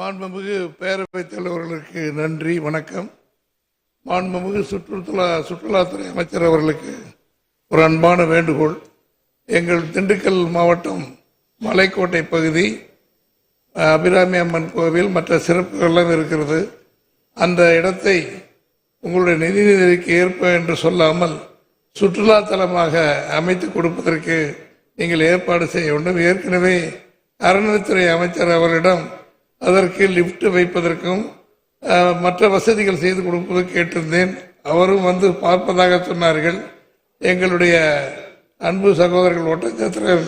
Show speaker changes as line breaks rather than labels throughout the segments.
மாண்புமிகு பேரவைத் தலைவர்களுக்கு நன்றி வணக்கம். மாண்புமிகு சுற்றுலா சுற்றுலாத்துறை அமைச்சர் அவர்களுக்கு ஒரு அன்பான வேண்டுகோள். எங்கள் திண்டுக்கல் மாவட்டம் மலைக்கோட்டை பகுதி அபிராமி அம்மன் கோவில் மற்ற சிறப்புகள்லாம் இருக்கிறது. அந்த இடத்தை உங்களுடைய நிதி நிதிக்கு ஏற்ப என்று சொல்லாமல் சுற்றுலா தலமாக அமைத்து கொடுப்பதற்கு நீங்கள் ஏற்பாடு செய்ய வேண்டும். ஏற்கனவே அறநிலைத்துறை அமைச்சர் அவரிடம் அதற்கு லிஃப்ட் வைப்பதற்கும் மற்ற வசதிகள் செய்து கொடுப்பது கேட்டிருந்தேன். அவரும் வந்து பார்ப்பதாக சொன்னார்கள். எங்களுடைய அன்பு சகோதரர்கள் ஒட்டச்சத்திர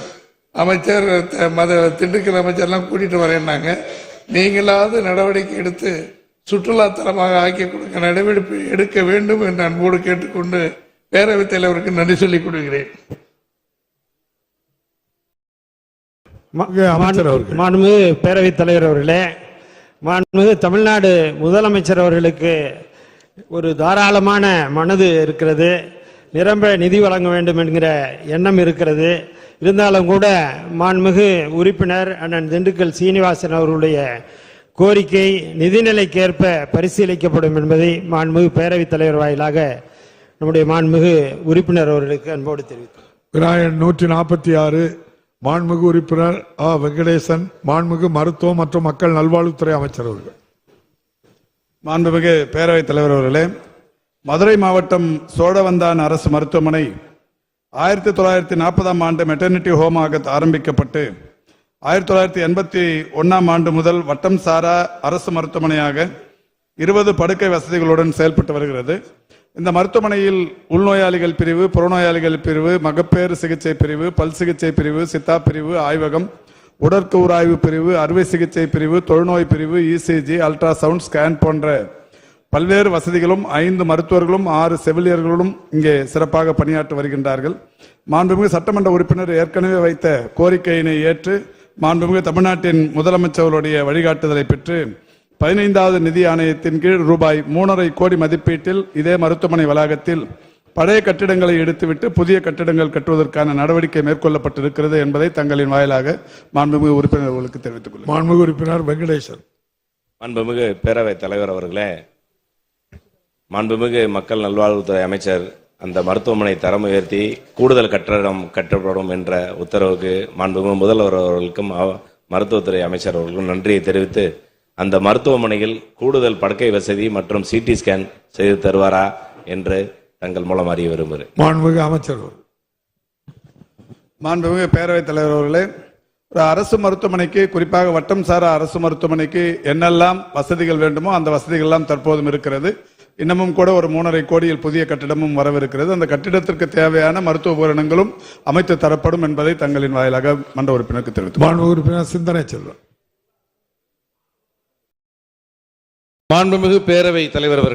அமைச்சர் த- மத திண்டுக்கல் அமைச்சர்லாம் கூட்டிகிட்டு வரேன்னாங்க. நீங்களாவது நடவடிக்கை எடுத்து சுற்றுலாத்தலமாக ஆக்கி கொடுக்க நடவடிக்கை எடுக்க வேண்டும் என்று அன்போடு கேட்டுக்கொண்டு பேரவைத் தலைவருக்கு நன்றி சொல்லிக் கொள்கிறேன்
மா-
மிக அமைச்சர் அவர்கள்.
மாண்புமிகு பேரவைத் தலைவர் அவர்களே மாண்புமிகு தமிழ்நாடு முதலமைச்சர் அவர்களுக்கு ஒரு தாராளமான மனது இருக்கிறது நிரம்ப நிதி வழங்க வேண்டும் என்கிற எண்ணம் இருக்கிறது. இருந்தாலும் கூட மாண்புமிகு உறுப்பினர் அண்ணன் திண்டுக்கல் சீனிவாசன் அவர்களுடைய கோரிக்கை நிதிநிலைக்கேற்ப பரிசீலிக்கப்படும் என்பதை மாண்புமிகு பேரவைத் தலைவர் வாயிலாக நம்முடைய மாண்புமிகு உறுப்பினர் அவர்களுக்கு அன்போடு தெரிவித்தார்
நூற்றி நாற்பத்தி ஆறு மாண்புமிகு உறுப்பினர் ஆ. வெங்கடேசன் மாண்புமிகு மருத்துவம் மற்றும் மக்கள் நல்வாழ்வுத்துறை அமைச்சர் அவர்கள்.
மாண்புமிகு பேரவைத் தலைவர் அவர்களே மதுரை மாவட்டம் சோழவந்தான் அரசு மருத்துவமனை ஆயிரத்தி தொள்ளாயிரத்தி நாற்பதாம் ஆண்டு மெட்டர்னிட்டி ஹோமாக ஆரம்பிக்கப்பட்டு ஆயிரத்தி தொள்ளாயிரத்தி எண்பத்தி ஒன்னாம் ஆண்டு முதல் வட்டம் சாரா அரசு மருத்துவமனையாக இருபது படுக்கை வசதிகளுடன் செயல்பட்டு வருகிறது. இந்த மருத்துவமனையில் உள்நோயாளிகள் பிரிவு புறநோயாளிகள் பிரிவு மகப்பேறு சிகிச்சை பிரிவு பல் சிகிச்சை பிரிவு சித்தா பிரிவு ஆய்வகம் உடற்கூராய்வு பிரிவு அறுவை சிகிச்சை பிரிவு தொழுநோய் பிரிவு இசிஜி அல்ட்ராசவுண்ட் ஸ்கேன் போன்ற பல்வேறு வசதிகளும் ஐந்து மருத்துவர்களும் ஆறு செவிலியர்களும் இங்கே சிறப்பாக பணியாற்றி வருகின்றார்கள். மாண்புமிகு சட்டமன்ற உறுப்பினர் ஏற்கனவே வைத்த கோரிக்கையினை ஏற்று மாண்புமிகு தமிழ்நாட்டின் முதலமைச்சர்களுடைய வழிகாட்டுதலை பெற்று பதினைந்தாவது நிதி ஆணையத்தின் கீழ் ரூபாய் மூணரை கோடி மதிப்பீட்டில் இதே மருத்துவமனை வளாகத்தில் பழைய கட்டிடங்களை எடுத்துவிட்டு புதிய கட்டிடங்கள் கட்டுவதற்கான நடவடிக்கை மேற்கொள்ளப்பட்டிருக்கிறது என்பதை தங்களின் வாயிலாக மாண்புமிகு உறுப்பினர்களுக்கு தெரிவித்துக் கொள்கிறேன்.
மாண்புமிகு உறுப்பினர் வெங்கடேசன்.
மாண்புமிகு பேரவைத் தலைவர் அவர்களே மாண்புமிகு மக்கள் நல்வாழ்வுத்துறை அமைச்சர் அந்த மருத்துவமனை தரம் உயர்த்தி கூடுதல் கட்டடம் கட்டப்படும் என்ற உத்தரவுக்கு மாண்புமிகு முதல்வர் அவர்களுக்கும் அவ- மருத்துவத்துறை அமைச்சர் அவர்களுக்கும் நன்றியை தெரிவித்து அந்த மருத்துவமனையில் கூடுதல் படுக்கை வசதி மற்றும் சிடி ஸ்கேன் செய்து தருவாரா என்று தங்கள் மூலம் அறிய விரும்புகிறேன்.
மாண்புமிகு அமைச்சர் அவர்கள்.
மாண்புமிகு பேரவைத் தலைவர் அவர்களே ஒரு அரசு மருத்துவமனைக்கு குறிப்பாக வட்டம் சாரா அரசு மருத்துவமனைக்கு என்னெல்லாம் வசதிகள் வேண்டுமோ அந்த வசதிகள் எல்லாம் தற்போதும் இருக்கிறது. இன்னமும் கூட ஒரு மூணரை கோடியில் புதிய கட்டிடமும் வரவிருக்கிறது. அந்த கட்டிடத்திற்கு தேவையான மருத்துவ உபகரணங்களும் அமைத்து தரப்படும் என்பதை தங்களின் வாயிலாக மன்ற உறுப்பினருக்கு தெரிவித்து
மாண்புமிகு உறுப்பினர் சிந்தனை செல்வன்.
மாண்புமிகு பேரவை தலைவர் அவர்கள்.